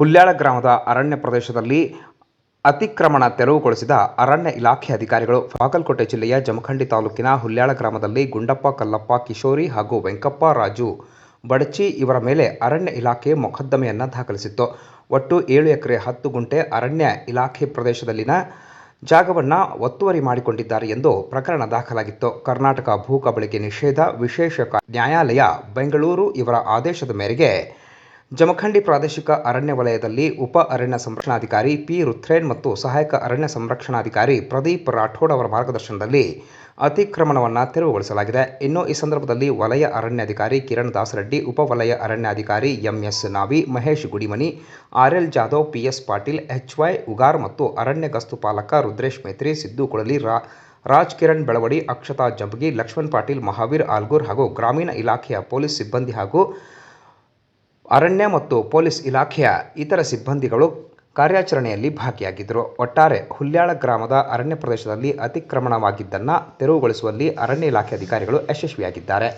ಹುಲ್ಯಾಳ ಗ್ರಾಮದ ಅರಣ್ಯ ಪ್ರದೇಶದಲ್ಲಿ ಅತಿಕ್ರಮಣ ತೆರವುಗೊಳಿಸಿದ ಅರಣ್ಯ ಇಲಾಖೆ ಅಧಿಕಾರಿಗಳು ಬಾಗಲಕೋಟೆ ಜಿಲ್ಲೆಯ ಜಮಖಂಡಿ ತಾಲೂಕಿನ ಹುಲ್ಯಾಳ ಗ್ರಾಮದಲ್ಲಿ ಗುಂಡಪ್ಪ, ಕಲ್ಲಪ್ಪ, ಕಿಶೋರಿ ಹಾಗೂ ವೆಂಕಪ್ಪ, ರಾಜು ಬಡಚಿ ಇವರ ಮೇಲೆ ಅರಣ್ಯ ಇಲಾಖೆ ಮೊಕದ್ದಮೆಯನ್ನು ದಾಖಲಿಸಿತ್ತು. ಒಟ್ಟು ಏಳು ಎಕರೆ ಹತ್ತು ಗುಂಟೆ ಅರಣ್ಯ ಇಲಾಖೆ ಪ್ರದೇಶದಲ್ಲಿನ ಜಾಗವನ್ನು ಒತ್ತುವರಿ ಮಾಡಿಕೊಂಡಿದ್ದಾರೆ ಎಂದು ಪ್ರಕರಣ ದಾಖಲಾಗಿತ್ತು. ಕರ್ನಾಟಕ ಭೂ ಕಬಳಿಕೆ ನಿಷೇಧ, ವಿಶೇಷ ನ್ಯಾಯಾಲಯ, ಬೆಂಗಳೂರು ಇವರ ಆದೇಶದ ಮೇರೆಗೆ ಜಮಖಂಡಿ ಪ್ರಾದೇಶಿಕ ಅರಣ್ಯ ವಲಯದಲ್ಲಿ ಉಪ ಅರಣ್ಯ ಸಂರಕ್ಷಣಾಧಿಕಾರಿ ಪಿ ರುಥ್ರೇನ್ ಮತ್ತು ಸಹಾಯಕ ಅರಣ್ಯ ಸಂರಕ್ಷಣಾಧಿಕಾರಿ ಪ್ರದೀಪ್ ರಾಠೋಡ್ ಅವರ ಮಾರ್ಗದರ್ಶನದಲ್ಲಿ ಅತಿಕ್ರಮಣವನ್ನು ತೆರವುಗೊಳಿಸಲಾಗಿದೆ. ಇನ್ನು ಈ ಸಂದರ್ಭದಲ್ಲಿ ವಲಯ ಅರಣ್ಯಾಧಿಕಾರಿ ಕಿರಣ್ ದಾಸರೆಡ್ಡಿ ಉಪವಲಯ ಅರಣ್ಯಾಧಿಕಾರಿ MS Navi, Mahesh Gudimani RL Jadhav PS Patil HY Ugar ಮತ್ತು ಅರಣ್ಯ ಗಸ್ತು ಪಾಲಕ ರುದ್ರೇಶ್ ಮೈತ್ರಿ, ಸಿದ್ದು ಕೊಳಲಿ, ರಾ ರಾಜ್ ಕಿರಣ್ ಬೆಳವಡಿ, ಅಕ್ಷತಾ ಜಂಬಗಿ, ಲಕ್ಷ್ಮಣ್ ಪಾಟೀಲ್, ಮಹಾವೀರ್ ಆಲ್ಗೂರ್ ಹಾಗೂ ಗ್ರಾಮೀಣ ಇಲಾಖೆಯ ಪೊಲೀಸ್ ಸಿಬ್ಬಂದಿ ಹಾಗೂ ಅರಣ್ಯ ಮತ್ತು ಪೊಲೀಸ್ ಇಲಾಖೆಯ ಇತರ ಸಿಬ್ಬಂದಿಗಳು ಕಾರ್ಯಾಚರಣೆಯಲ್ಲಿ ಭಾಗಿಯಾಗಿದ್ದರು. ಒಟ್ಟಾರೆ, ಹುಲ್ಯಾಳ ಗ್ರಾಮದ ಅರಣ್ಯ ಪ್ರದೇಶದಲ್ಲಿ ಅತಿಕ್ರಮಣವಾಗಿದ್ದನ್ನು ತೆರವುಗೊಳಿಸುವಲ್ಲಿ ಅರಣ್ಯ ಇಲಾಖೆ ಅಧಿಕಾರಿಗಳು ಯಶಸ್ವಿಯಾಗಿದ್ದಾರೆ.